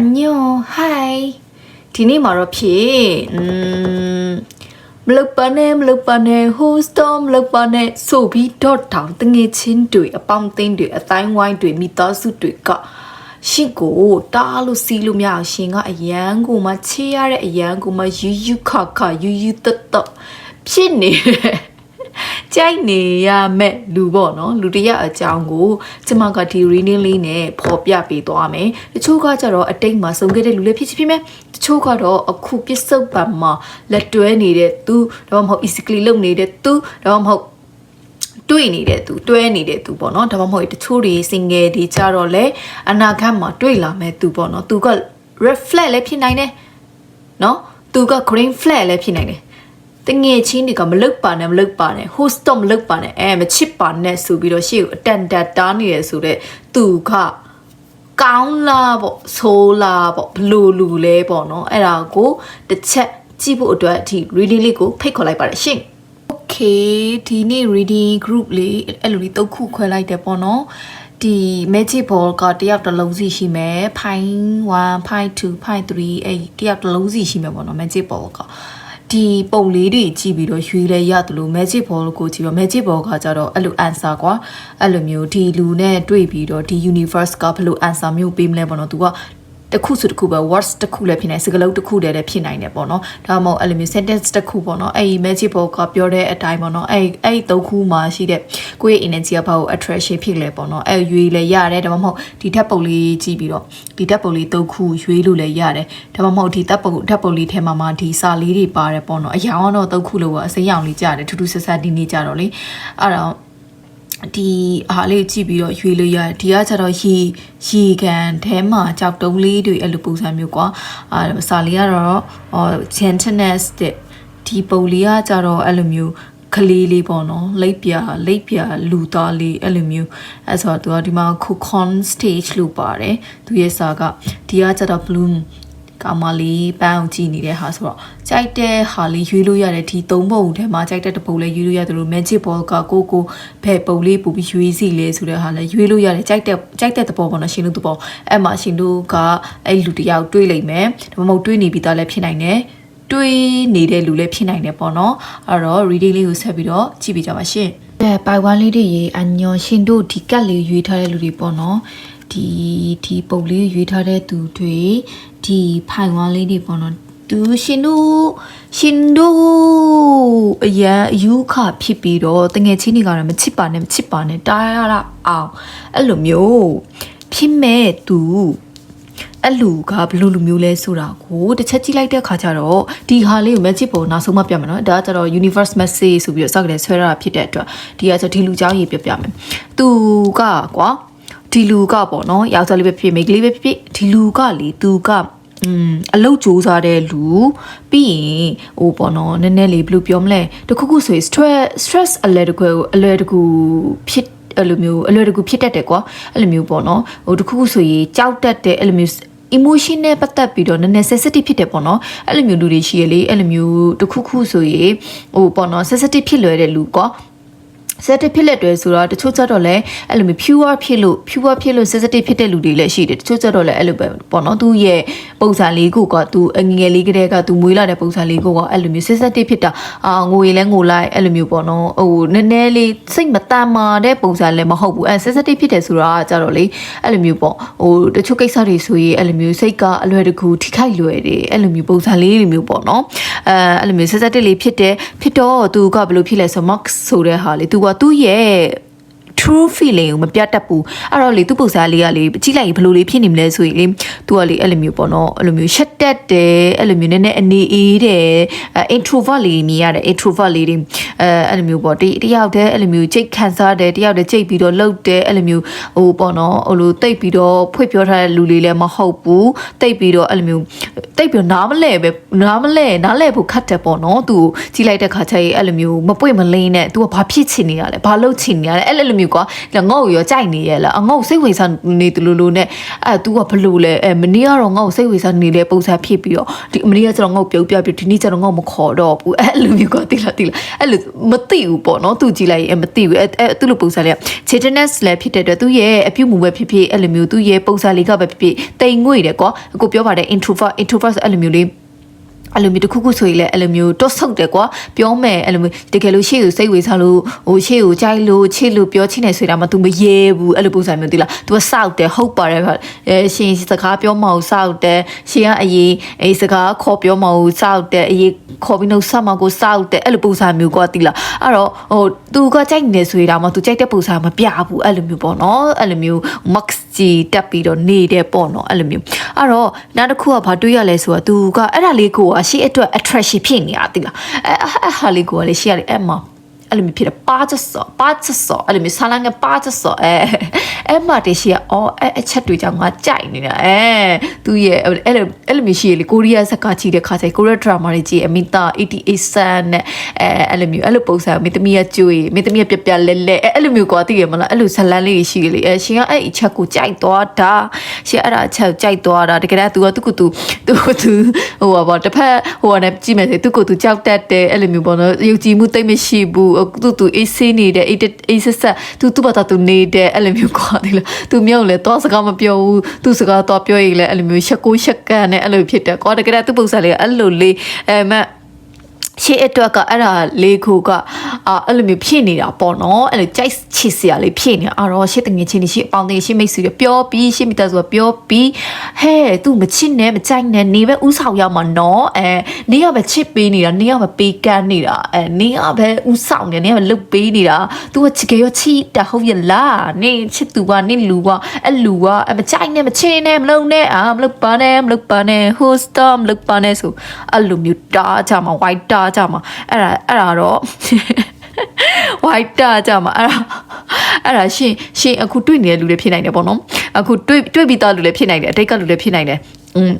အညော hi ဒီနေ့မှာတော့ဖြစ်อืมမလုတ်ပါနဲ့မလုတ်ပါနဲ့ host မလုတ်ပါနဲ့ဆိုပြီး dot down တငယ်ချင်းတွေအပေါင်းအသင်းတွေအတိုင်းဝိုင်းတွေမိသားစုတွေကရှင်ကိုတားလို့စီးလို့မရအောင်ရှင်ကအယံကိုမှချေးရတဲ့အယံကိုမှယူယူခခယူယူတတ်တတ်ဖြစ်နေတယ် ကြိုက်နေရမဲ့လူပေါ့နော်လူတစ်ယောက်အကြောင်းကိုကျမကဒီ reading လေးနဲ့ဖော်ပြပေးသွားမယ်တချို့ကကြတော့အတိတ်မှာစုံခဲ့တဲ့လူလေးဖြစ်ဖြစ်မဲ့တချို့ကတော့အခုပြစ္ဆုတ်ပံမှာလက်တွဲနေတဲ့သူဒါမှမဟုတ် easily လုပ်နေတဲ့သူဒါမှမဟုတ်တွေ့နေတဲ့သူတွဲနေတဲ့သူပေါ့နော်ဒါမှမဟုတ်တချို့တွေ single တွေကြတော့လေအနာဂတ်မှာတွေ့လာမဲ့သူပေါ့နော်သူက reflect လည်းဖြစ်နိုင်တယ်နော်သူက green flag လည်းဖြစ်နိုင်တယ် တငယ်ချင်းတွေကမလုတ်ပါနဲ့မလုတ်ပါနဲ့ host တော့မလုတ်ပါနဲ့အဲမချစ်ပါနဲ့ဆိုပြီးတော့ရှေ့ကိုအတန်တက်တားနေရဆိုတော့သူကကောင်းလားပေါ့ဆိုးလားပေါ့ဘလို့လူလဲပေါ့နော်အဲ့ဒါကိုတစ်ချက်ကြည့်ဖို့အတွက်ဒီ reading လေးကိုဖိတ်ခေါ်လိုက်ပါတယ်ရှင် Okay ဒီနေ့ reading group လေးအဲ့လိုလေးတုတ်ခုခွဲလိုက်တယ်ပေါ့နော်ဒီ magic ball ကတယောက်တစ်လုံးစီရှိမယ်ဖိုင်1ဖိုင်2ဖိုင်3အဲ့တယောက်တစ်လုံးစီရှိမယ်ပေါ့နော် magic ball က ဒီပုံလေးတွေကြည့်ပြီးတော့ရွေးလဲရတယ်လို့ magic ball ကိုကြည့်တော့ magic ball ကကြတော့အဲ့လို answer ကွာအဲ့လိုမျိုးဒီလူနဲ့တွေ့ပြီးတော့ဒီ universe ကဘယ်လို answer မျိုးပေးမလဲပေါ့နော်သူက တစ်ခုဆိုတစ်ခုပဲ words တစ်ခုလည်းဖြစ်နိုင်စကားလုံးတစ်ခုတည်းလည်းဖြစ်နိုင်တယ်ပေါ့နော်ဒါမှမဟုတ်အဲ့လိုမျိုး sentence တစ်ခုပေါ့နော်အဲ့ဒီ magic ball ကပြောတဲ့အတိုင်းပေါ့နော်အဲ့အဲ့ဒီသုံးခုမှာရှိတဲ့ကိုယ့်ရဲ့ energy ကဘာကို attraction ဖြစ်လဲပေါ့နော်အဲ့ရွေးလည်းရတယ်ဒါမှမဟုတ်ဒီဓာတ်ပုံလေးကြည့်ပြီးတော့ဒီဓာတ်ပုံလေးသုံးခုရွေးလို့လည်းရတယ်ဒါမှမဟုတ်ဒီဓာတ်ပုံဓာတ်ပုံလေးထဲမှာမှဒီစာလေးတွေပါတယ်ပေါ့နော်အရောင်တော့သုံးခုလို့အစိမ်းရောင်လေးကြားတယ်ထူးထူးဆဆဒီနေ့ကြတော့လေအဲ့တော့ ဒီအားလေးကြည့်ပြီးတော့ရွေးလို့ရတယ်ဒီကကျတော့ရေရေကန်ထဲမှာကြောက်တုံးလေးတွေအဲ့လိုပုံစံမျိုးကွာအာစာလေးကတော့ဟော gentleness တဲ့ဒီပုံလေးကကျတော့အဲ့လိုမျိုးကလေးလေးပေါ့နော်လိပ်ပြလိပ်ပြလူသားလေးအဲ့လိုမျိုးအဲ့ဆိုတော့သူကဒီမှာ cocoon stage လို့ပါတယ်သူရဲ့စာကဒီကကျတော့ bloom ကောင်မလေးပန်းအောင်ကြည့်နေတဲ့ဟာဆိုတော့ကြိုက်တဲ့ဟာလေးရွေးလို့ရတယ်ဒီသုံးပုံထဲမှာကြိုက်တဲ့တစ်ပုံလေးရွေးလို့ရတယ်လို့ magic ball ကကိုကိုဘယ်ပုံလေးပို့ပြီးရွေးစီလဲဆိုတဲ့ဟာလည်းရွေးလို့ရတယ်ကြိုက်တဲ့ကြိုက်တဲ့သဘောပေါ့နော်ရှင်တို့သဘောအဲ့မှာရှင်တို့ကအဲ့လူတယောက်တွေးလိုက်မယ်ဒါမှမဟုတ်တွေးနေပြီးသားလည်းဖြစ်နိုင်တယ်တွေးနေတဲ့လူလည်းဖြစ်နိုင်တယ်ပေါ့နော်အဲ့တော့ reading လေးကိုဆက်ပြီးတော့ကြည့်ပြကြပါရှင်အဲပိုင်ဝမ်လေးတွေရေအညောရှင်တို့ဒီကတ်လေးရွေးထားတဲ့လူတွေပေါ့နော် ဒီဒီပုံလေးရွေးထားတဲ့သူတွေဒီဖိုင်ဝမ်လေးတွေပေါ့နော်သူရှင်တို့ရှင်တို့အရန်အယူခဖြစ်ပြီးတော့တငယ်ချင်းတွေကတော့မချစ်ပါနဲ့မချစ်ပါနဲ့တားရတာအောင်အဲ့လိုမျိုးဖြစ်မဲ့သူအဲ့လူကဘယ်လိုလူမျိုးလဲဆိုတာကိုတစ်ချက်ကြည့်လိုက်တဲ့ခါကျတော့ဒီဟာလေးကို magic ပေါ်နောက်ဆုံးမှပြမယ်နော်ဒါကကျတော့ universe message ဆိုပြီးတော့စကလည်းဆွဲရတာဖြစ်တဲ့အတွက်ဒီကကျဒီလူเจ้าကြီးပြပြမယ်သူကကွာ ဒီလူကပေါ့နော်ယောက်ျားလေးပဲဖြစ်မိန်းကလေးပဲဖြစ်ဖြစ်ဒီလူကလေသူကอืมအလုတ်စူးစားတဲ့လူပြီးရင်ဟိုပေါ့နော်နည်းနည်းလေးဘယ်လိုပြောမလဲတခုခုဆိုရင် stress stress အလဲတကူအလဲတကူဖြစ်အဲ့လိုမျိုးအလွယ်တကူဖြစ်တတ်တယ်ကွာအဲ့လိုမျိုးပေါ့နော်ဟိုတခုခုဆိုရင်ကြောက်တတ်တဲ့အဲ့လိုမျိုး emotion နဲ့ပတ်သက်ပြီးတော့နည်းနည်း sensitive ဖြစ်တယ်ပေါ့နော်အဲ့လိုမျိုးလူတွေရှိရလေအဲ့လိုမျိုးတခုခုဆိုရင်ဟိုပေါ့နော် sensitive ဖြစ်လွယ်တဲ့လူကွာ sensitive ဖြစ်လက်တွေဆိုတော့တချို့ကြတော့လည်းအဲ့လိုမျိုး pure ဖြစ်လို့ pure ဖြစ်လို့ sensitive ဖြစ်တဲ့လူတွေလည်းရှိတယ်တချို့ကြတော့လည်းအဲ့လိုပဲပေါ့နော်သူရဲ့ ပုံစံလေးကိုကသူအငငယ်လေးကတည်းကသူမွေးလာတဲ့ပုံစံလေးကိုကအဲ့လိုမျိုး sensitive ဖြစ်တာအာငိုရင်လည်းငိုလိုက်အဲ့လိုမျိုးပေါ့နော်ဟိုနည်းနည်းလေးစိတ်မတန်မာတဲ့ပုံစံလည်းမဟုတ်ဘူးအဲ sensitive ဖြစ်တယ်ဆိုတာကကြတော့လေအဲ့လိုမျိုးပေါ့ဟိုတချို့ကိစ္စတွေဆိုရင်အဲ့လိုမျိုးစိတ်ကအလွယ်တကူထိခိုက်လွယ်တယ်အဲ့လိုမျိုးပုံစံလေးလိုမျိုးပေါ့နော်အဲအဲ့လိုမျိုး sensitive လေးဖြစ်တယ်ဖြစ်တော့သူကဘယ်လိုဖြစ်လဲဆို max ဆိုတဲ့ဟာလေသူကသူ့ရဲ့ true feeling ကိုမပြတ်တတ်ဘူးအဲ့တော့လေသူ့ပုံစံလေးကလေကြည့်လိုက်ရင်ဘယ်လိုလေးဖြစ်နေမလဲဆိုရင်လေသူကလေအဲ့လိုမျိုးပေါ့နော်အဲ့လိုမျိုးရှက်တက်တယ်အဲ့လိုမျိုးနည်းနည်းအနေအေးတယ်အဲ introvert လေးမြင်ရတယ် introvert လေးတွေအဲအဲ့လိုမျိုးပေါ့တတယောက်တည်းအဲ့လိုမျိုးစိတ်ခံစားတယ်တယောက်တည်းစိတ်ပြီးတော့လှုပ်တယ်အဲ့လိုမျိုးဟိုပေါ့နော်ဟိုလိုတိတ်ပြီးတော့ဖွင့်ပြောထားတဲ့လူလေးလည်းမဟုတ်ဘူးတိတ်ပြီးတော့အဲ့လိုမျိုးတိတ်ပြီးတော့နားမလဲပဲနားမလဲနားလဲဖို့ခတ်တယ်ပေါ့နော်သူကြည့်လိုက်တဲ့ခါကျရင်အဲ့လိုမျိုးမပွင့်မလင်းနဲ့ तू ကဘာဖြစ်ချင်နေရလဲဘာလုပ်ချင်နေရလဲအဲ့လိုမျိုးကွာဒါငေါ့ကိုရောကြိုက်နေရလားအငေါ့ကိုစိတ်ဝင်စားနေတယ်လို့လို့နဲ့အဲ तू ကဘလို့လဲအဲမနေ့ကတော့ငေါ့ကိုစိတ်ဝင်စားနေတဲ့ပုံစံဖြစ်ပြီးတော့ဒီမနေ့ကကျတော့ငေါ့ကိုပြုတ်ပြပြီးဒီနေ့ကျတော့ငေါ့မခေါ်တော့ဘူးအဲလိုမျိုးကွာတိလားတိလားအဲ့လိုမသိဘူးပေါ့နော်သူကြည့်လိုက်ရင်မသိဘူးအဲအဲသူ့လိုပုံစံလေး chitness လည်းဖြစ်တဲ့အတွက်သူ့ရဲ့အပြုတ်မှုပဲဖြစ်ဖြစ်အဲ့လိုမျိုးသူ့ရဲ့ပုံစံလေးကပဲဖြစ်ဖြစ်တိမ်ငွေ့တယ်ကွာအခုပြောပါတယ် introvert introvert အဲ့လိုမျိုးလေး အဲ့လိုမျိုးတစ်ခုခုဆိုရင်လည်းအဲ့လိုမျိုးတွတ်ဆုပ်တယ်ကွာပြောမယ်အဲ့လိုမျိုးတကယ်လို့ရှေ့ကိုစိတ်ဝေစားလို့ဟိုရှေ့ကိုကြိုက်လို့ချစ်လို့ပြောချင်နေဆိုတာမှ तू မရဲဘူးအဲ့လိုပုံစံမျိုးတိလား तू ကစောက်တယ်ဟုတ်ပါတယ်အဲရှင်စကားပြောမအောင်စောက်တယ်ရှင်ကအရေးအဲစကားခေါ်ပြောမအောင်စောက်တယ်အရေးခေါ်ပြီးတော့ဆက်မကိုစောက်တယ်အဲ့လိုပုံစံမျိုးကွာတိလားအဲ့တော့ဟို तू ကကြိုက်နေဆိုတာမှ तू ကြိုက်တဲ့ပုံစံမပြဘူးအဲ့လိုမျိုးပေါ့နော်အဲ့လိုမျိုး max ကြီးတက်ပြီးတော့နေတဲ့ပေါ့နော်အဲ့လိုမျိုးအဲ့တော့နောက်တစ်ခုကဘာတွေးရလဲဆိုတော့ तू ကအဲ့ဒါလေးကိုအရှိအတွက် attraction ဖြစ်နေတာတိလားအဲအဲ့ဟာလေးကိုကလေရှိရတယ်အဲ့မှာ အဲ့လိုမျိုးဖြစ်တယ်ပါချစောပါချစောအဲ့လိုမျိုးဆာလန်ကပါချစောအဲအဲ့မှာတရှိရအော်အဲ့အချက်တွေကြောင့်ငါကြိုက်နေတာအဲသူရဲ့အဲ့လိုအဲ့လိုမျိုးရှိရလေကိုရီးယားဇက်ကားကြည့်တဲ့ခါကျကိုရီးယားဒရာမာတွေကြည့်အမီတာ88ဆန်နဲ့အဲအဲ့လိုမျိုးအဲ့လိုပုံစံမင်းသမီးကကြွေမင်းသမီးကပြပြလဲလဲအဲ့လိုမျိုးကွာသိရမလားအဲ့လိုဇလန်းလေးရှိလေအဲရှင်ကအဲ့အချက်ကိုကြိုက်သွားတာရှင်အဲ့ဒါအချက်ကိုကြိုက်သွားတာတကယ်တော့ तू ကသူ့ကို तू သူ့ကို तू ဟိုပါတစ်ဖက်ဟိုကနေကြည့်မယ်ဆိုသူ့ကို तू ကြောက်တတ်တယ်အဲ့လိုမျိုးပေါ့နော်ယုံကြည်မှုတိတ်မရှိဘူး သူ့သူအေးဆေးနေတဲ့အေးအေးဆက်ဆက်သူသူ့ဘာသာသူနေတဲ့အဲ့လိုမျိုးခေါ်တယ်လို့သူမျိုးလည်းတော့စကားမပြောဘူးသူ့စကားတော့ပြောရင်လည်းအဲ့လိုမျိုးရှက်ကိုရှက်ကန်နဲ့အဲ့လိုဖြစ်တယ်ကောတကယ်သူ့ပုံစံလေးအဲ့လိုလေးအဲမဲ့ ရှေ့အတွက်ကအဲ့ဒါလေးခုကအာအဲ့လိုမျိုးဖြစ်နေတာပေါ့နော်အဲ့လိုကြိုက်ချစ်စရာလေးဖြစ်နေတာအဲ့တော့ရှေ့တငယ်ချင်းတွေရှေ့အပေါင်းတွေရှေ့မိတ်ဆွေတွေပြောပြီးရှေ့မိသားစုကပြောပြီးဟဲ့ तू မချစ်နဲ့မကြိုက်နဲ့နေပဲဥဆောင်ရမှာနော်အဲနေကပဲချစ်ပေးနေတာနေကပဲပေးကမ်းနေတာအဲနေကပဲဥဆောင်နေနေကပဲလှုပ်ပေးနေတာ तू ကချစ်ကြရောချစ်တာဟုတ်ရလားနေချစ်သူကနေလူကအဲ့လူကအမကြိုက်နဲ့မချစ်နဲ့မလုံနဲ့အာမလုပ်ပါနဲ့မလုပ်ပါနဲ့ host မလုပ်ပါနဲ့ဆိုအဲ့လိုမျိုးတားကြမှာ white တားကြမှာအဲ့ဒါအဲ့ဒါတော့ white တာကြမှာအဲ့ဒါအဲ့ဒါရှင်ရှင်အခုတွေ့နေတဲ့လူတွေဖြစ်နိုင်တယ်ပေါ့နော်အခုတွေ့တွေ့ပြီးသားလူတွေဖြစ်နိုင်တယ်အတိတ်ကလူတွေဖြစ်နိုင်တယ်อืม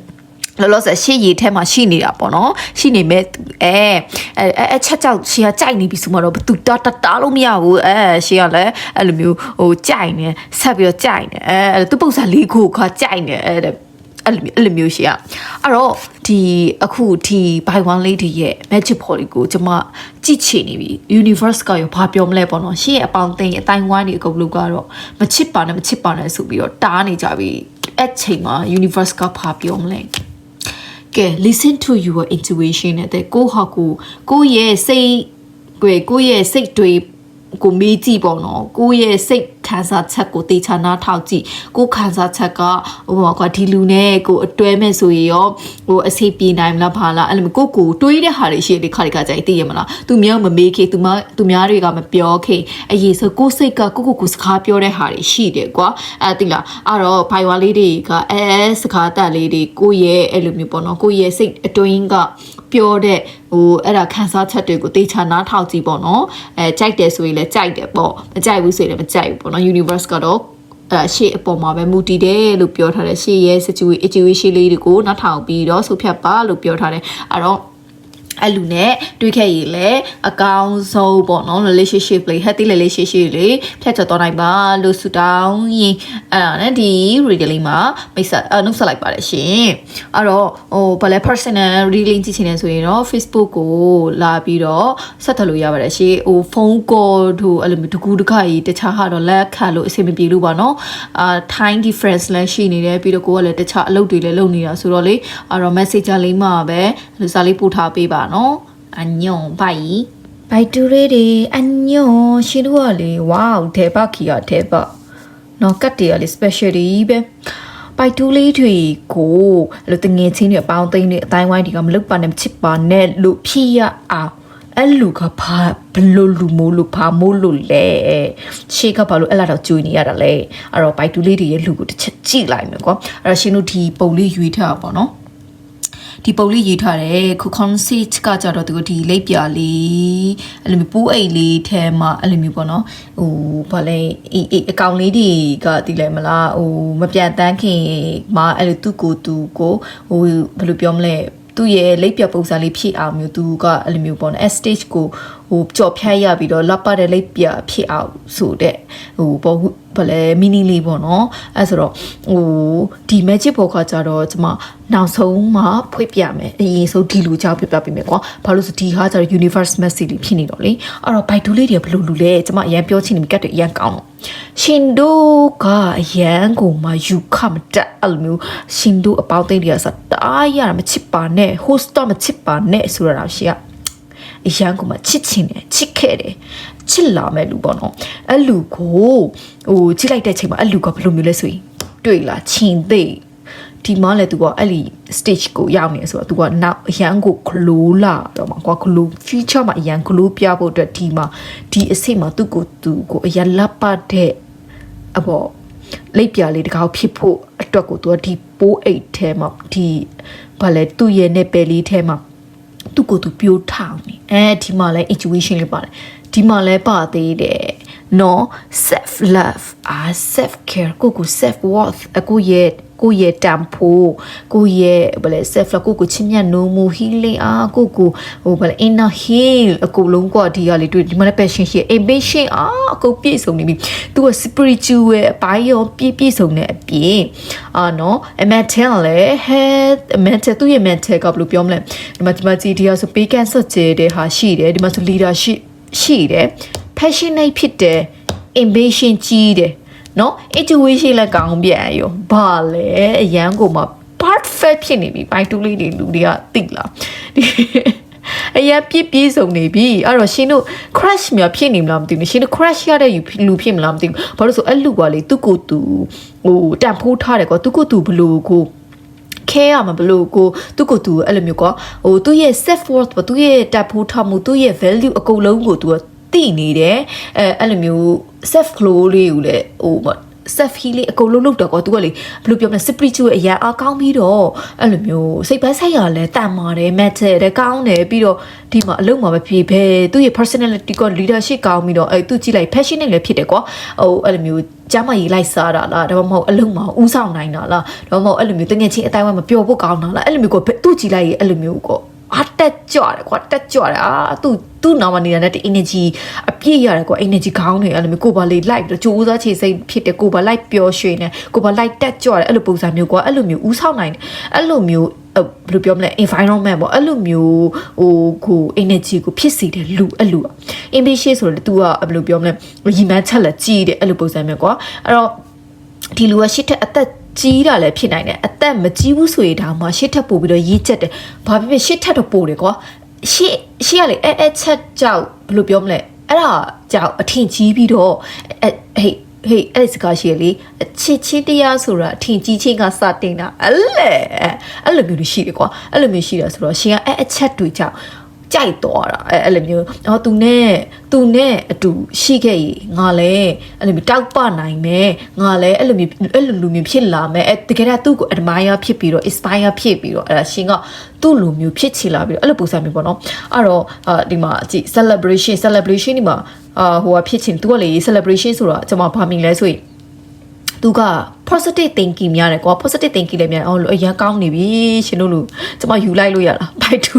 လောလောဆယ်ရှေ့ရည်ထဲမှာရှိနေတာပေါ့နော်ရှိနေမဲ့အဲအဲအဲချက်ကြောက်ရှင်ကကြိုက်နေပြီဆိုမှတော့သူတာတာတာလို့မရဘူးအဲရှင်ကလည်းအဲ့လိုမျိုးဟိုကြိုက်နေဆက်ပြီးတော့ကြိုက်နေအဲသူပုံစံလေးကိုခါကြိုက်နေအဲ အဲ့လိုအဲ့လိုမျိုးရှိရအဲ့တော့ဒီအခုဒီဘိုင်ဝမ်လေးဒီရဲ့ magic poly ကိုကျွန်မကြည့်ချင်နေပြီ universe ကရောဘာပြောမလဲပေါ့နော်ရှေ့ရဲ့အပေါင်းသိအတိုင်းဝိုင်းတွေအကုန်လုံးကတော့မချစ်ပါနဲ့မချစ်ပါနဲ့ဆိုပြီးတော့တားနေကြပြီအဲ့ချိန်မှာ universe ကဘာပြောမလဲကဲ listen to your intuition နဲ့တဲ့ကိုဟာကိုကိုရဲ့စိတ်ကိုကိုရဲ့စိတ်တွေကိုမေးကြည့်ပေါ့နော်ကိုရဲ့စိတ်ခံစားချက်ကိုတေချာနာထောက်ကြည့်ကိုခံစားချက်ကဟိုကွာဒီလူနဲ့ကိုအတွဲမဲ့ဆိုရင်ရောဟိုအစီပြေနိုင်မလားဘာလားအဲ့လိုကိုကိုတွေးတဲ့ဟာတွေရှိတယ်ခါဒီခါကြိုက်သိရမလားသူမြောက်မမေးခေသူမသူများတွေကမပြောခေအရေးဆိုကိုစိတ်ကကိုကိုကိုစကားပြောတဲ့ဟာတွေရှိတယ်ကွာအဲ့တိလားအဲ့တော့ဘိုင်ဝါလေးတွေကအဲစကားတက်လေးတွေကိုရဲ့အဲ့လိုမျိုးပေါ့နော်ကိုရဲ့စိတ်အတွင်းကပြောတဲ့ဟိုအဲ့ဒါခန်းစားချက်တွေကိုတေချာနားထောက်ကြည့်ပေါ့နော်အဲကြိုက်တယ်ဆိုရင်လည်းကြိုက်တယ်ပေါ့မကြိုက်ဘူးဆိုရင်လည်းမကြိုက်ဘူးပေါ့နော် universe ကတော့အဲရှေ့အပေါ်မှာပဲမူတည်တယ်လို့ပြောထားတယ်ရှေ့ရဲ့ situation လေးတွေကိုနောက်ထောင်ပြီးတော့ဆုတ်ဖြတ်ပါလို့ပြောထားတယ်အဲ့တော့ အဲ့လူနဲ့တွေ့ခဲ့ရည်လေအကောင်းဆုံးပေါ့နော် relationship လေး healthy relationship လေးဖြတ်ကျော်သွားနိုင်ပါလို့ဆုတောင်းရင်အဲ့ဒါနဲ့ဒီ reading လေးမှာမိတ်ဆက်အနှုတ်ဆက်လိုက်ပါတယ်ရှင်အဲ့တော့ဟိုဘာလဲ personal reading ကြည့်ချင်တယ်ဆိုရင်တော့ Facebook ကိုလာပြီးတော့ဆက်ထလို့ရပါတယ်ရှင်ဟို phone call တို့အဲ့လိုမျိုးတကူတခါကြီးတခြားဟာတော့လက်ခံလို့အဆင်မပြေလို့ပါနော်အာ time difference လည်းရှိနေတယ်ပြီးတော့ကိုကလည်းတခြားအလုပ်တွေလည်းလုပ်နေတာဆိုတော့လေအဲ့တော့ messenger လေးမှာပဲစာလေးပို့ထားပေးပါနော်အညွန်ဘိုင်ဘိုင်တူရေးတွေအညွန်ရှင်တို့ကလေဝေါဒေဘခီရဒေဘနော်ကတ်တရလေ special တွေပဲပိုက်တူးလေးတွေကိုအဲ့လိုတငယ်ချင်းတွေအပေါင်းသိန်းတွေအတိုင်းဝိုင်းတွေကမလုပါနဲ့မချစ်ပါနဲ့လို့ဖြည့်ရအောင်အဲ့လူကဘာဘလို့လူမိုးလို့ဘာမိုးလို့လဲရှေးကဘာလို့အဲ့လာတော့ကျွေးနေရတာလဲအဲ့တော့ပိုက်တူးလေးတွေရဲ့လူကိုတစ်ချက်ကြည့်လိုက်မယ်ကွာအဲ့တော့ရှင်တို့ဒီပုံလေးရွေးထားပါတော့ ဒီပုံလေးရေးထားတယ်ခု concept ကကြတော့သူဒီလိပ်ပြာလေးအဲ့လိုမျိုးပူးအိတ်လေးထဲမှာအဲ့လိုမျိုးပေါ့နော်ဟိုဘာလဲအေးအေးအကောင်လေးတွေကဒီလဲမလားဟိုမပြတ်တန်းခင်မှာအဲ့လိုသူ့ကိုသူကိုဟိုဘယ်လိုပြောမလဲသူ့ရဲ့လိပ်ပြပုံစံလေးဖြည့်အောင်မျိုးသူကအဲ့လိုမျိုးပေါ့နော် stage ကို ဟဟိုကြော်ဖြတ်ရပြီးတော့လက်ပတ်တဲ့လိပ်ပြဖြစ်အောင်ဆိုတဲ့ဟိုဘောဘာလဲမီနီလေးပေါ့နော်အဲဆိုတော့ဟိုဒီ magic box ကကြတော့ကျွန်မနောက်ဆုံးမှဖွင့်ပြမယ်အရင်ဆုံးဒီလူကြောက်ပြပြပေးမယ်ကွာဘာလို့ဆိုဒီဟာကြတော့ universe message လေးဖြစ်နေတော့လေအဲ့တော့ဘိုက်တူလေးတွေဘယ်လိုလူလဲကျွန်မအရင်ပြောချင်နေပြီကတ်တွေအရင်ကောင်းတော့ရှင်တို့ကအရန်ကိုမှယူခမတက်အဲ့လိုမျိုးရှင်တို့အပေါင်းသိတွေကစတားရတာမချစ်ပါနဲ့ host တော့မချစ်ပါနဲ့ဆိုတော့ရှေ့က အရန်ကိုမှချစ်ချင်တယ်ချစ်ခဲ့တယ်ချစ်လာမဲ့လူပေါ့နော်အဲ့လူကိုဟိုချစ်လိုက်တဲ့ချိန်မှာအဲ့လူကဘယ်လိုမျိုးလဲဆိုရင်တွေ့လာချင်သေးဒီမှာလေသူကအဲ့ဒီ stage ကိုရောက်နေဆိုတော့သူကနောက်အရန်ကို glow လာတော့မှာကွာ glow future မှာအရန် glow ပြဖို့အတွက်ဒီမှာဒီအစိတ်မှာသူ့ကိုသူကိုအရန်လက်ပတ်တဲ့အပေါ်လိပ်ပြလေးတကောက်ဖြစ်ဖို့အတွက်ကိုသူကဒီပိုးအိတ်ထဲမှာဒီဘာလဲသူ့ရဲ့နဲ့ပယ်လေးထဲမှာသူ့ကိုသူပြိုးထောင်နေ အဲဒီမှာလဲ intuition လေးပါတယ်ဒီမှာလဲပါသေးတယ်နော် self love အာ self care ကိုကို self worth အကိုရဲ့ ကိုရဲ့တန်ဖိုးကိုရဲ့ဘာလဲ self love ကိုကိုချစ်မြတ်နိုးမှု healing အာကိုကိုဟိုဘာလဲ inner heal အကုန်လုံးကဒီကလေးတွေ့ဒီမှာလည်း passion ရှိ ambition အာအကုန်ပြည့်စုံနေပြီသူက spiritual အပိုင်းရောပြည့်ပြည့်စုံတဲ့အပြင်အာနော် mental လည်း health mental သူ့ရဲ့ mental ကဘယ်လိုပြောမလဲဒီမှာဒီမှာကြည့်ဒီဟာဆို pay cancer ကျတဲ့ဟာရှိတယ်ဒီမှာဆို leadership ရှိတယ် passionate ဖြစ်တယ် ambition ကြီးတယ် နော် intuition လည်းကောင်းပြန်ရောဘာလဲအရန်ကိုမှ perfect ဖြစ်နေပြီဘိုင်တူလေးတွေလူတွေကသိလားဒီအရာပြည့်ပြည့်စုံနေပြီအဲ့တော့ရှင်တို့ crash များဖြစ်နေမလားမသိဘူးရှင်တို့ crash ရတဲ့လူဖြစ်မလားမသိဘူးဘာလို့ဆိုအဲ့လူကလေသူ့ကိုယ်သူဟိုတန်ဖိုးထားတယ်ကွာသူ့ကိုယ်သူဘလို့ကိုခဲရမှာဘလို့ကိုသူ့ကိုသူအဲ့လိုမျိုးကွာဟိုသူ့ရဲ့ self worth ပေါ့သူ့ရဲ့တပ်ဖို့ထားမှုသူ့ရဲ့ value အကုန်လုံးကိုသူက သိနေတယ်အဲအဲ့လိုမျိုး self glow လေးကိုလည်းဟို self healing အကုန်လုံးလုပ်တော့ကွာ तू ကလေဘယ်လိုပြောမလဲ spiritual အရာအကောင်းပြီးတော့အဲ့လိုမျိုးစိတ်ပိုင်းဆိုင်ရာလည်းတန်ပါတယ် matter လည်းကောင်းတယ်ပြီးတော့ဒီမှာအလုံးမှာမဖြစ်ဘဲသူ့ရဲ့ personality က leadership ကောင်းပြီးတော့အဲ့သူကြည့်လိုက် passionate လည်းဖြစ်တယ်ကွာဟိုအဲ့လိုမျိုးကျမကြီးလိုက်စားတာလားဒါမှမဟုတ်အလုံးမှာဥဆောင်နိုင်တာလားဒါမှမဟုတ်အဲ့လိုမျိုးတငယ်ချင်းအတိုင်းဝိုင်းမပျော်ဖို့ကောင်းတာလားအဲ့လိုမျိုးကိုသူ့ကြည့်လိုက်ရင်အဲ့လိုမျိုးကို အတက်ကြွတယ်ကွာတက်ကြွတယ်အာသူသူ့နာမနေတာနဲ့တ energy အပြည့်ရတယ်ကွာ energy ခေါင်းတွေအဲ့လိုမျိုးကိုပါလေး like တော့ကြိုးစားချေစိတ်ဖြစ်တယ်ကိုပါ like ပျော်ရွှင်တယ်ကိုပါ like တက်ကြွတယ်အဲ့လိုပုံစံမျိုးကွာအဲ့လိုမျိုးဥဆောင်နိုင်တယ်အဲ့လိုမျိုးဘယ်လိုပြောမလဲ environment ပေါ့အဲ့လိုမျိုးဟိုကို energy ကိုဖြစ်စေတယ်လူအဲ့လို ambition ဆိုတော့ तू ကဘယ်လိုပြောမလဲရီမန်းချက်လက်ကြီးတယ်အဲ့လိုပုံစံမျိုးကွာအဲ့တော့ဒီလူကရှစ်ထက်အသက် ကြီးတာလည်းဖြစ်နိုင်တယ်အသက်မကြီးဘူးဆိုရင်ဒါမှရှစ်ထက်ပို့ပြီးတော့ရေးချက်တယ်ဘာဖြစ်ဖြစ်ရှစ်ထက်တော့ပို့တယ်ကွာရှစ်ရှစ်ကလေအဲအဲချက်ကြောက်ဘယ်လိုပြောမလဲအဲ့ဒါကြောက်အထင်ကြီးပြီးတော့အဲဟေးဟေးအဲ့ဒီစကားရှိရလေအချစ်ချင်းတရားဆိုတာအထင်ကြီးချင်းကစတင်တာအဲ့လေအဲ့လိုမျိုးရှိတယ်ကွာအဲ့လိုမျိုးရှိတာဆိုတော့ရှင်ကအဲ့အချက်တွေကြောက် ကြိုက်သွားတာအဲအဲ့လိုမျိုးအော်သူနဲ့သူနဲ့အတူရှိခဲ့ရေငါလည်းအဲ့လိုမျိုးတောက်ပနိုင်မယ်ငါလည်းအဲ့လိုမျိုးအဲ့လိုလူမျိုးဖြစ်လာမယ်အဲတကယ်တော့သူ့ကို admire ဖြစ်ပြီးတော့ inspire ဖြစ်ပြီးတော့အဲ့ဒါရှင်ကသူ့လူမျိုးဖြစ်ချင်လာပြီးတော့အဲ့လိုပုံစံမျိုးပေါ့နော်အဲ့တော့အာဒီမှာကြည့် celebration celebration ဒီမှာအာဟိုကဖြစ်ချင်သူကလေ celebration ဆိုတာကျွန်မဘာမြင်လဲဆိုရင်သူက positive thinking များတယ်ကွာ positive thinking လည်းများအော်အရန်ကောင်းနေပြီရှင်တို့လူကျွန်မယူလိုက်လို့ရလားဘိုက်တူ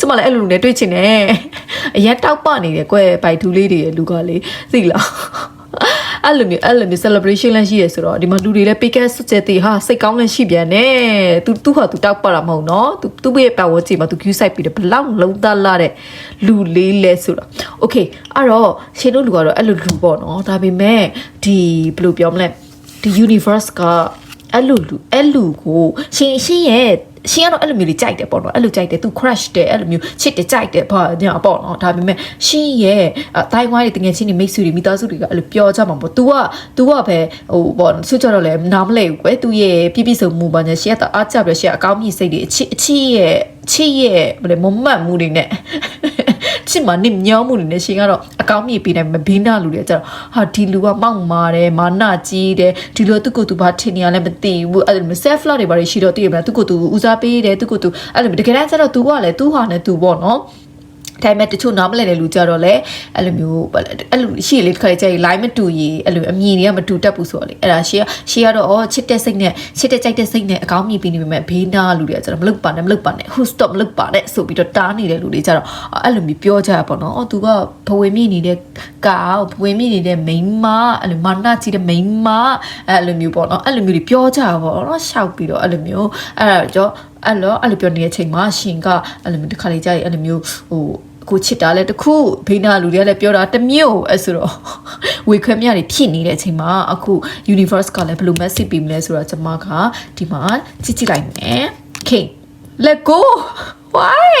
ကျမလည်းအဲ့လိုလူနဲ့တွေ့ချင်တယ်အရင်တောက်ပနေတယ်ကွယ်ဘိုက်ထူးလေးတွေလူကလေသိလားအဲ့လိုမျိုးအဲ့လိုမျိုး celebration လည်းရှိရဆိုတော့ဒီမှာလူတွေလည်း pick up စွတ်တဲ့တေဟာစိတ်ကောင်းလည်းရှိပြန်တယ်သူသူဟာသူတောက်ပတာမဟုတ်နော်သူသူ့ရဲ့ပတ်ဝန်းကျင်မှာသူ queue site ပြီးတယ်ဘလောက်လုံးသားလာတဲ့လူလေးလဲဆိုတော့ okay အဲ့တော့ရှင်တို့လူကတော့အဲ့လိုလူပေါ့နော်ဒါပေမဲ့ဒီဘယ်လိုပြောမလဲဒီ universe ကအဲ့လိုလူအဲ့လူကိုရှင်ရှင်ရဲ့ ရှင်ကတော့အဲ့လိုမျိုးလေးကြိုက်တယ်ပေါ့နော်အဲ့လိုကြိုက်တယ်သူ crush တယ်အဲ့လိုမျိုးချစ်တယ်ကြိုက်တယ်ဘာညာပေါ့နော်ဒါပေမဲ့ရှင်ရဲ့အတိုင်းဝိုင်းတွေတကယ်ချင်းတွေမိတ်ဆွေတွေမိသားစုတွေကအဲ့လိုပြောကြမှာပေါ့ तू က तू ကပဲဟိုပေါ့ဆွကြတော့လဲနားမလဲဘူးကွယ်သူရဲ့ပြပြစုံမှုပါညာရှင်ကအားကြပြီးရှင်အကောင်းမြင့်စိတ်တွေအချစ်အချစ်ရဲ့ချစ်ရဲ့ဘယ်လဲမမတ်မှုတွေနဲ့ ချစ်မနစ်ညောမှုတွေနဲ့ရှင်ကတော့အကောင်းမြင့်ပေးတယ်မဘင်းနာလူတွေကြတော့ဟာဒီလူကမောက်မာတယ်မာနကြီးတယ်ဒီလိုသူ့ကိုယ်သူဘာထင်နေရလဲမသိဘူးအဲ့လို self love တွေဘာတွေရှိတော့သိရမလားသူ့ကိုယ်သူဦးစားပေးတယ်သူ့ကိုယ်သူအဲ့လိုတကယ်တမ်းကျတော့ तू ကလည်းသူ့ဟာနဲ့ तू ပေါ့နော် ဒါပေမဲ့တချို့နားမလည်တဲ့လူကြတော့လေအဲ့လိုမျိုးဘာလဲအဲ့လိုရှိရလေတစ်ခါလေကြာရင် line မတူရင်အဲ့လိုအမြင်တွေကမတူတတ်ဘူးဆိုတော့လေအဲ့ဒါရှေ့ကရှေ့ကတော့အော်ချစ်တဲ့စိတ်နဲ့ချစ်တဲ့ကြိုက်တဲ့စိတ်နဲ့အကောင်းမြင်ပြီးနေပေမဲ့ဘေးနာလူတွေကကျတော့မလုပ်ပါနဲ့မလုပ်ပါနဲ့ who stop မလုပ်ပါနဲ့ဆိုပြီးတော့တားနေတဲ့လူတွေကြတော့အဲ့လိုမျိုးပြောကြရပါတော့အော်သူကဘဝမြင့်နေတဲ့ကာဘဝမြင့်နေတဲ့မိန်းမအဲ့လိုမာနကြီးတဲ့မိန်းမအဲ့လိုမျိုးပေါ့နော်အဲ့လိုမျိုးတွေပြောကြပါတော့နော်ရှောက်ပြီးတော့အဲ့လိုမျိုးအဲ့ဒါကြောအဲ့လိုအဲ့လိုပြောနေတဲ့အချိန်မှာရှင်ကအဲ့လိုမျိုးတစ်ခါလေကြာရင်အဲ့လိုမျိုးဟို ကိုချစ်တာလဲတခုဘေးနာလူတွေကလည်းပြောတာတစ်မျိုးအဲ့ဆိုတော့ဝေခွဲမြတွေဖြစ်နေတဲ့အချိန်မှာအခု universe ကလည်းဘယ်လို message ပေးမလဲဆိုတော့ကျွန်မကဒီမှာကြည့်ကြည့်လိုက်မယ် okay let go why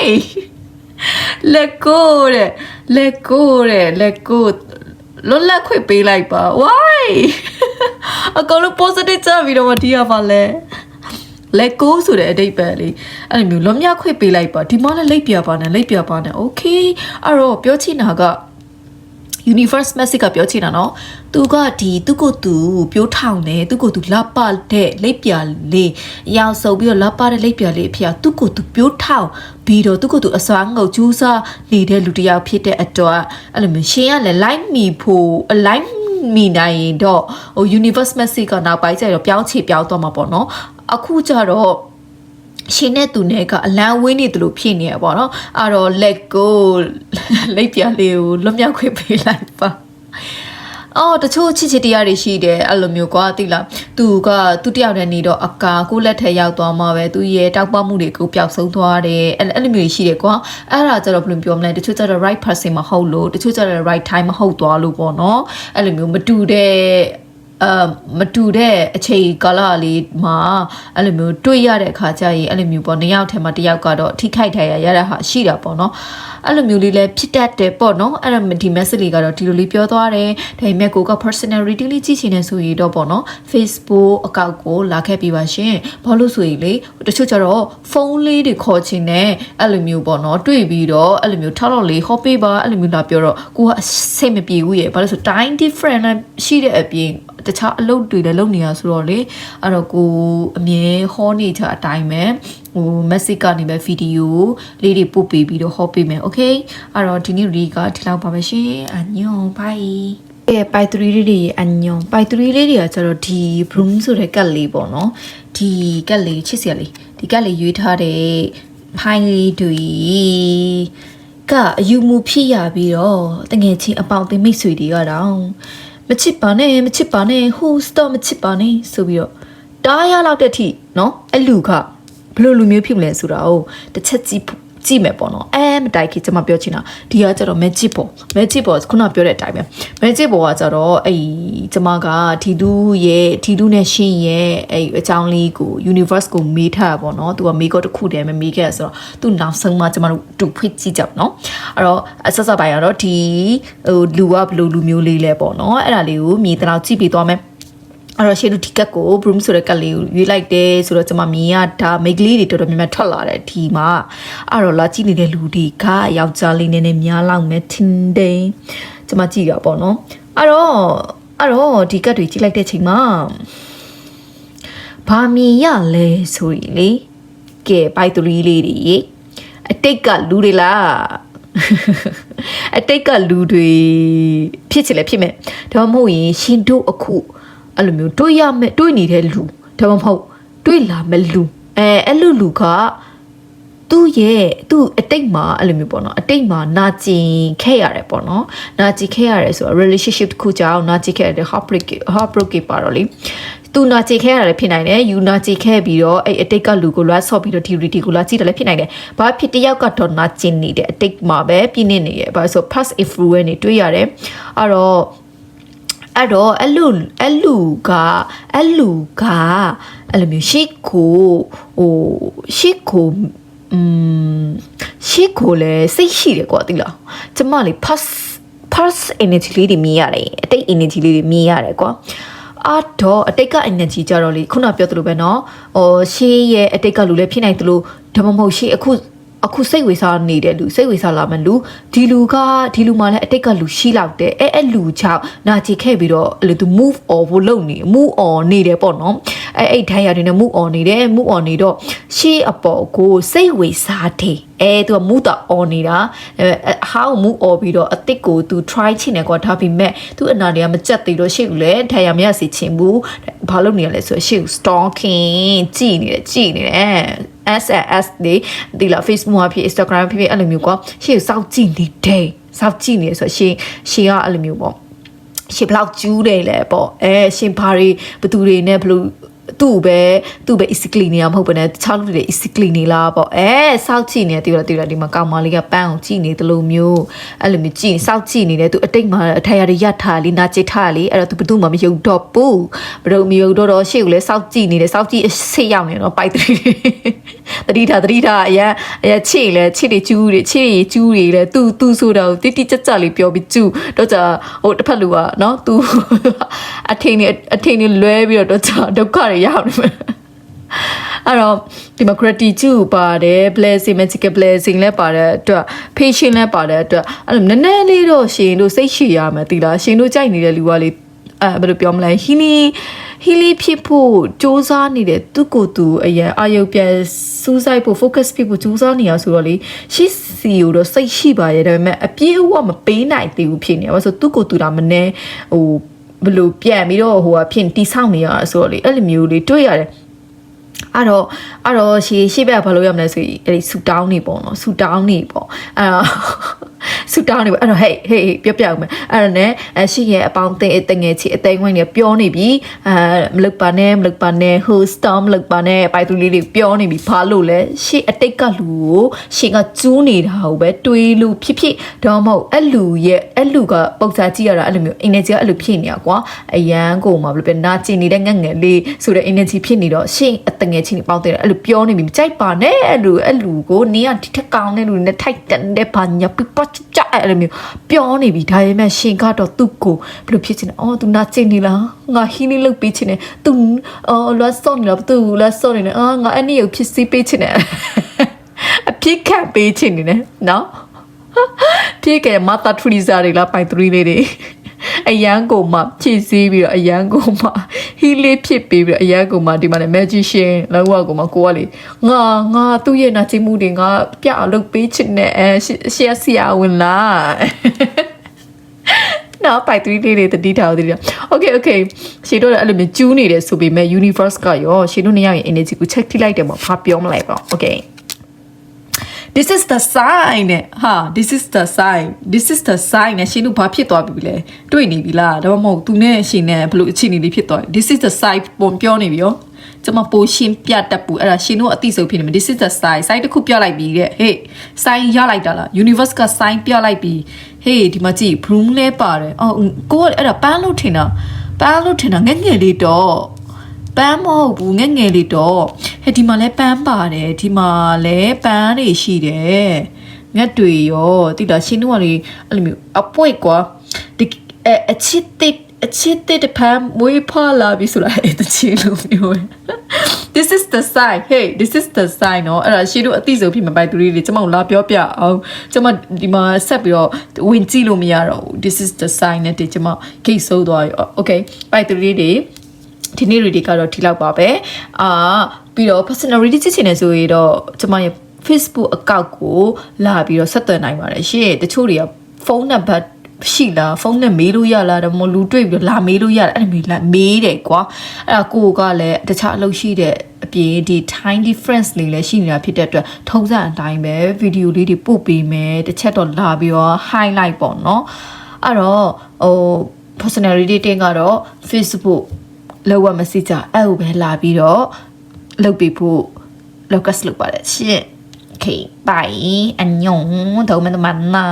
let go တဲ့ let go တဲ့ let go လွတ်လပ်ခွင့်ပေးလိုက်ပါ why အကောင်လုံး positive ကြပြီးတော့မတီးရပါလဲ လက်ကိုဆိုတဲ့အတိတ်ပဲလေအဲ့လိုမျိုးလွန်မြောက်ခွင့်ပေးလိုက်ပါဒီမှာလည်းလိပ်ပြပါနဲ့လိပ်ပြပါနဲ့ okay အဲ့တော့ပြောချင်တာက universe message ကပြောချင်တာနော်သူကဒီသူကိုသူပြိုးထောင်တယ်သူကိုသူလက်ပတဲ့လက်ပြလေးရောက်စုံပြီးတော့လက်ပတဲ့လက်ပြလေးအဖေကသူကိုသူပြိုးထောင်ပြီးတော့သူကိုသူအစွမ်းငုတ်ကျူးစားနေတဲ့လူတစ်ယောက်ဖြစ်တဲ့အတွက်အဲ့လိုမျိုးရှင်ကလည်း like me ဖို့ like မိနိုင်ရင်တော့ဟို universe message ကနောက်ပိုင်းကျတော့ပြောင်းချေပြောင်းသွားမှာပေါ့နော်အခုကျတော့ရှင်နဲ့သူနဲ့ကအလံဝင်းနေတယ်လို့ဖြစ်နေရပေါ့နော်အဲ့တော့ let go လက်ပြလေးကိုလွတ်မြောက်ခွင့်ပေးလိုက်ပါ အော်တချို့ချစ်ချစ်တရားတွေရှိတယ်အဲ့လိုမျိုးကွာသိလားသူကသူတယောက်တည်းနေတော့အကာကိုလက်ထဲရောက်သွားမှာပဲသူရဲ့တောက်ပမှုတွေကိုပျောက်ဆုံးသွားတယ်အဲ့အဲ့လိုမျိုးတွေရှိတယ်ကွာအဲ့ဒါကြတော့ဘယ်လိုပြောမလဲတချို့ကြတော့ right person မဟုတ်လို့တချို့ကြတော့ right time မဟုတ်သွားလို့ပေါ့နော်အဲ့လိုမျိုးမတူတဲ့အမတူတဲ့အချိန်ကာလလေးမှာအဲ့လိုမျိုးတွေ့ရတဲ့အခါကျရင်အဲ့လိုမျိုးပေါ့နှစ်ယောက်ထဲမှာတစ်ယောက်ကတော့ထိခိုက်ထားရရတဲ့ဟာရှိတာပေါ့နော် အဲ့လိုမျိုးလေးလည်းဖြစ်တတ်တယ်ပေါ့နော်အဲ့ဒါဒီ message လေးကတော့ဒီလိုလေးပြောသွားတယ်ဒါပေမဲ့ကိုက personality လေးကြည့်ချင်နေဆိုရင်တော့ပေါ့နော် Facebook အကောင့်ကိုလာခဲ့ပြပါရှင်ဘာလို့ဆိုရင်လေတချို့ကျတော့ဖုန်းလေးတွေခေါ်ချင်တယ်အဲ့လိုမျိုးပေါ့နော်တွေ့ပြီးတော့အဲ့လိုမျိုးထောက်တော့လေးဟောပေးပါအဲ့လိုမျိုးလာပြောတော့ကိုကစိတ်မပြေဘူးရဲ့ဘာလို့ဆို time different ရှိတဲ့အပြင်တခြားအလုပ်တွေလည်းလုပ်နေရဆိုတော့လေအဲ့တော့ကိုအမြဲဟောနေကြအတိုင်းပဲ ဟို message ကနေပဲဗီဒီယိုလေးတွေပို့ပေးပြီးတော့ဟောပေးမယ် okay အဲ့တော့ဒီနေ့ရီကဒီလောက်ပါပဲရှင်အညွန် bye ကဲပိုက်3လေးတွေအညွန်ပိုက်3လေးတွေကကျတော့ဒီ broom ဆိုတဲ့ကတ်လေးပေါ့နော်ဒီကတ်လေးချစ်စရာလေးဒီကတ်လေးရွေးထားတဲ့ဖိုင်လေးတွေကအယူမူဖြစ်ရပြီးတော့တငယ်ချင်းအပေါင်းအသင်းမိတ်ဆွေတွေကတော့မချစ်ပါနဲ့မချစ်ပါနဲ့ဟိုစတော့မချစ်ပါနဲ့ဆိုပြီးတော့တားရလောက်တဲ့အထိနော်အဲ့လူက ဘယ်လိုလူမျိုးဖြစ်မလဲဆိုတာကိုတစ်ချက်ကြည့်ကြည့်မယ်ပေါ့နော်အဲမတိုက်ခင်ကျွန်မပြောချင်တာဒီကကျတော့ magic ပေါ့ magic ပေါ့ခုနပြောတဲ့အတိုင်းပဲ magic ပေါ့ကကျတော့အဲ့ကျွန်မကထီတူးရဲ့ထီတူးနဲ့ရှင်းရဲ့အဲ့အကြောင်းလေးကို universe ကိုမေးထားတာပေါ့နော်သူကမေးကောတစ်ခုတည်းပဲမေးခဲ့ရဆိုတော့သူနောက်ဆုံးမှကျွန်မတို့တူဖွင့်ကြည့်ကြပါနော်အဲ့တော့အဆက်ဆက်ပိုင်းကတော့ဒီဟိုလူကဘယ်လိုလူမျိုးလေးလဲပေါ့နော်အဲ့ဒါလေးကိုမြည်တော့ကြည့်ပြီးသွားမယ် အဲ့တော့ရှေ့လူဒီကတ်ကို broom ဆိုတဲ့ကတ်လေးကိုရွေးလိုက်တယ်ဆိုတော့ကျွန်မမြင်ရတာမိတ်ကလေးတွေတော်တော်များများထွက်လာတယ်ဒီမှာအဲ့တော့လာကြည့်နေတဲ့လူတွေကယောက်ျားလေးနည်းနည်းများလောက်မယ်ထင်တယ်ကျွန်မကြည့်ရပါတော့အဲ့တော့အဲ့တော့ဒီကတ်တွေကြည့်လိုက်တဲ့ချိန်မှာဘာမြင်ရလဲဆိုရင်လေကဲပိုက်သူလေးလေးတွေအတိတ်ကလူတွေလားအတိတ်ကလူတွေဖြစ်ချင်လဲဖြစ်မယ်ဒါမှမဟုတ်ရင်ရှင်တို့အခု အဲ့လိုမျိုးတွေးရမယ်တွေးနေတဲ့လူဒါမှမဟုတ်တွေးလာမဲ့လူအဲအဲ့လိုလူကသူ့ရဲ့သူ့အတိတ်မှာအဲ့လိုမျိုးပေါ့နော်အတိတ်မှာနာကျင်ခဲ့ရတယ်ပေါ့နော်နာကျင်ခဲ့ရတယ်ဆိုတော့ relationship တစ်ခုကြောင့်နာကျင်ခဲ့ရတဲ့ heartbreak heartbreak ပါတော့လေသူနာကျင်ခဲ့ရတယ်ဖြစ်နိုင်တယ်ယူနာကျင်ခဲ့ပြီးတော့အဲ့အတိတ်ကလူကိုလွှတ်ဆော့ပြီးတော့ဒီရီတီကိုလာကြည့်တယ်လည်းဖြစ်နိုင်တယ်ဘာဖြစ်တယောက်ကတော့နာကျင်နေတဲ့အတိတ်မှာပဲပြင်းနေနေရဘာလို့ဆို past influence တွေတွေ့ရတယ်အဲ့တော့ အဲ့တော့အဲ့လူအဲ့လူကအဲ့လူကအဲ့လိုမျိုးရှေ့ကိုဟိုရှေ့ကိုอืมရှေ့ကိုလည်းစိတ်ရှိတယ်ကွာတိလားကျမလေး pass pass energy လေးတွေမြင်ရတယ်အတိတ် energy လေးတွေမြင်ရတယ်ကွာအာတော့အတိတ်က energy ကြတော့လေခုနပြောသလိုပဲเนาะဟိုရှေးရဲ့အတိတ်ကလူလည်းဖြစ်နိုင်သလိုဒါမှမဟုတ်ရှေးအခု အခုစိတ်ဝေစားနေတဲ့လူစိတ်ဝေစားလာမဲ့လူဒီလူကဒီလူမှလည်းအတိတ်ကလူရှိလောက်တယ်အဲအဲ့လူချောက်နာကြည့်ခဲ့ပြီးတော့အဲ့လိုသူ move on ဖို့လုပ်နေ move on နေတယ်ပေါ့နော်အဲအဲ့ထိုင်ရတယ်နဲ့ move on နေတယ် move on နေတော့ရှေ့အပေါ်ကိုစိတ်ဝေစားတယ် အဲသူက move တာ on နေတာအဲ how move on ပြီးတော့အတိတ်ကိုသူ try ချင်တယ်ကွာဒါပေမဲ့သူအနာတွေကမကြက်သေးတော့ရှေ့ကိုလည်းထိုင်ရမရစီချင်ဘူးဘာလုပ်နေရလဲဆိုတော့ရှေ့ကို stalking ကြည့်နေတယ်ကြည့်နေတယ် SS တွေဒီလာ Facebook မှာဖြစ် Instagram ဖြစ်ဖြစ်အဲ့လိုမျိုးကွာရှေ့ကိုစောက်ကြည့်နေတယ်စောက်ကြည့်နေဆိုတော့ရှေ့ရှေ့ကအဲ့လိုမျိုးပေါ့ရှင်ဘလောက်ကျူးတယ်လဲပေါ့အဲရှင်ဘာတွေဘသူတွေနဲ့ဘလို့ သူ့ပဲသူ့ပဲ easily နေရမဟုတ်ဘဲနဲ့တခြားလူတွေ easily နေလားပေါ့အဲစောက်ကြည့်နေတယ်တိရတိရဒီမှာကောင်မလေးကပန်းအောင်ကြည့်နေတယ်လို့မျိုးအဲ့လိုမျိုးကြည့်စောက်ကြည့်နေတယ်သူအတိတ်မှာအထာရရထားလေးနာချစ်ထားလေးအဲ့တော့သူဘသူမှမယုံတော့ဘူးဘယ်လိုမယုံတော့တော့ရှေ့ကိုလည်းစောက်ကြည့်နေတယ်စောက်ကြည့်ဆေးရောက်နေတော့ပိုက်တရီတတိထားတတိထားအရအရချစ်လေချစ်တွေကျူးတွေချစ်တွေကျူးတွေလေသူသူဆိုတော့တိတိကျကျလေးပြောပြီးကျူးတော့ကြဟိုတစ်ဖက်လူကနော်သူအထင်းနေအထင်းနေလွဲပြီးတော့တော့ကြဒုက္ခတွေရောက်နေမှာအဲ့တော့ဒီမှာ gratitude ပါတယ် blessing magical blessing လည်းပါတဲ့အတွက် patient လည်းပါတဲ့အတွက်အဲ့လိုနည်းနည်းလေးတော့ရှင်တို့စိတ်ရှိရမယ်တီလားရှင်တို့ကြိုက်နေတဲ့လူကလေအဲဘယ်လိုပြောမလဲဟီလီဟီလီဖြစ်ဖို့စူးစမ်းနေတဲ့သူကိုယ်သူအရင်အာယုပြန်စူးစိုက်ဖို့ focus ဖြစ်ဖို့စူးစမ်းနေရဆိုတော့လေရှိစီကိုတော့စိတ်ရှိပါရဲ့ဒါပေမဲ့အပြည့်အဝမပေးနိုင်သေးဘူးဖြစ်နေရပါဆိုသူကိုယ်သူဒါမနေဟို ဘယ်လိုပြန်ပြီးတော့ဟိုကဖြစ်တိဆောက်နေရဆိုတော့လေအဲ့လိုမျိုးလေးတွေ့ရတယ်အဲ့တော့အဲ့တော့ရှေ့ရှေ့ဘက်ကဘာလို့ရမလဲဆိုရင်အဲ့ဒီဆူတောင်းနေပေါ့နော်ဆူတောင်းနေပေါ့အဲ့တော့ ဆူတောင်းနေပေါ့အဲ့တော့ဟေးဟေးပြောပြအောင်မယ်အဲ့တော့ ਨੇ အရှိရဲ့အပေါင်းတဲ့တငယ်ချီအသိငွေ့နေပြောနေပြီအဲမလုတ်ပါနဲ့မလုတ်ပါနဲ့ host storm လုတ်ပါနဲ့ပိုက်သူလေးတွေပြောနေပြီဘာလို့လဲရှေ့အတိတ်ကလူကိုရှေ့ကကျူးနေတာကိုပဲတွေးလို့ဖြစ်ဖြစ်တော့မဟုတ်အဲ့လူရဲ့အဲ့လူကပုံစံကြည့်ရတာအဲ့လိုမျိုး energy ကအဲ့လိုဖြစ်နေတာကွာအရန်ကိုမှဘယ်လိုပဲနာကျင်နေတဲ့ငက်ငယ်လေးဆိုတဲ့ energy ဖြစ်နေတော့ရှေ့အတငယ်ချင်းတွေပေါင်းတဲ့အဲ့လိုပြောနေပြီမကြိုက်ပါနဲ့အဲ့လိုအဲ့လူကိုနင်းကဒီထက်ကောင်းတဲ့လူနဲ့ထိုက်တန်တဲ့ဘာညာပြပချအဲ့လိုမျိုးပြောနေပြီဒါပေမဲ့ရှင်ကတော့သူ့ကိုဘယ်လိုဖြစ်ချင်လဲအော်သူနာကျင်နေလားငါဟင်းလေးလုပ်ပေးချင်တယ်သူအော်လက်စောနေလားသူလက်စောနေတယ်အာငါအဲ့ဒီကိုဖြစ်စီပေးချင်တယ်အဖြစ်ခံပေးချင်နေတယ်နော်ပြေကဲမတာထရီဇာတွေလားပိုင်သရီလေးတွေ အရန်ကိုမှဖြည့်စည်းပြီးတော့အရန်ကိုမှဟီလေးဖြစ်ပြီးပြီးတော့အရန်ကိုမှဒီမှာလည်း magician လောက်ဝကိုမှကိုကလေငါငါသူ့ရဲ့နာကျင်မှုတွေငါပြအောင်လုပ်ပေးချင်တယ်အဲရှက်ဆရာဝင်လားနော်ပိုက်သွေးလေးတွေတတိထားဦးတည်း။ Okay okay ရှေတို့လည်းအဲ့လိုမျိုးကျူးနေတယ်ဆိုပေမဲ့ universe ကရောရှေတို့နှစ်ယောက်ရဲ့ energy ကို check ထိလိုက်တယ်ပေါ့။ဘာပြောမလဲပေါ့။ Okay this is the sign နဲ့ဟာ this is the sign this is the sign နဲ့ရှင်တို့ဘာဖြစ်သွားပြီလဲတွေ့နေပြီလားဒါမှမဟုတ်သူနဲ့ရှင်နဲ့ဘလို့အခြေအနေလေးဖြစ်သွား this is the sign ပုံပြောနေပြီရောကျွန်မပိုရှင်းပြတတ်ပူအဲ့ဒါရှင်တို့အသိဆုံးဖြစ်နေမှာ this is the sign sign တစ်ခုပြလိုက်ပြီတဲ့ hey sign ရလိုက်တာလား universe က sign ပြလိုက်ပြီ hey ဒီမှာကြည့် broom လဲပါတယ်အော်ကိုကအဲ့ဒါပန်းလို့ထင်တာပန်းလို့ထင်တာငက်ငယ်လေးတော့ ပန်းမဟုတ်ဘူးငက်ငယ်လေးတော့ဟဲ့ဒီမှာလဲပန်းပါတယ်ဒီမှာလဲပန်းတွေရှိတယ်ငက်တွေရောတိတာရှင်းတော့လေအဲ့လိုမျိုးအပွင့်ကွာဒီအချစ်တစ်အချစ်တဲ့တပံမွေးဖလာပြီဆိုတာအဲ့တချီလို့မျိုး This is the sign hey this is the sign เนาะအဲ့ဒါရှေ့တို့အသိဆုံးဖြစ်မပိုက်သူတွေကျွန်မလာပြောပြအောင်ကျွန်မဒီမှာဆက်ပြီးတော့ဝင်ကြည့်လို့မရတော့ဘူး This is the sign နဲ့တကျွန်မ case ဆိုးသွားပြီ okay ပိုက်သူတွေ ဒီနေ့ ready ကတော့ဒီလောက်ပါပဲအာပြီးတော့ personality ကြည့်ချင်တယ်ဆိုရင်တော့ကျွန်မရဲ့ Facebook account ကိုလာပြီးတော့ဆက်သွယ်နိုင်ပါတယ်ရှင်တချို့တွေကဖုန်းနံပါတ်ရှိလားဖုန်းနဲ့မေးလို့ရလားတော့မလူတွေ့ပြီးလာမေးလို့ရတယ်အဲ့လိုမျိုးလာမေးတယ်ကွာအဲ့ဒါကိုကလည်းတခြားအလုပ်ရှိတဲ့အပြင်ဒီ time difference လေးလည်းရှိနေတာဖြစ်တဲ့အတွက်ထုံးစံအတိုင်းပဲဗီဒီယိုလေးတွေပို့ပေးမယ်တစ်ချက်တော့လာပြီးတော့ highlight ပေါ့နော်အဲ့တော့ဟို personality တင်ကတော့ Facebook လောက်ဝမစီကြအဲ့ကိုပဲလာပြီးတော့လုပ်ပြီးဖို့ locus လုပ်ပါတယ်ရှင် okay bye အညုံဒုံမတမနာ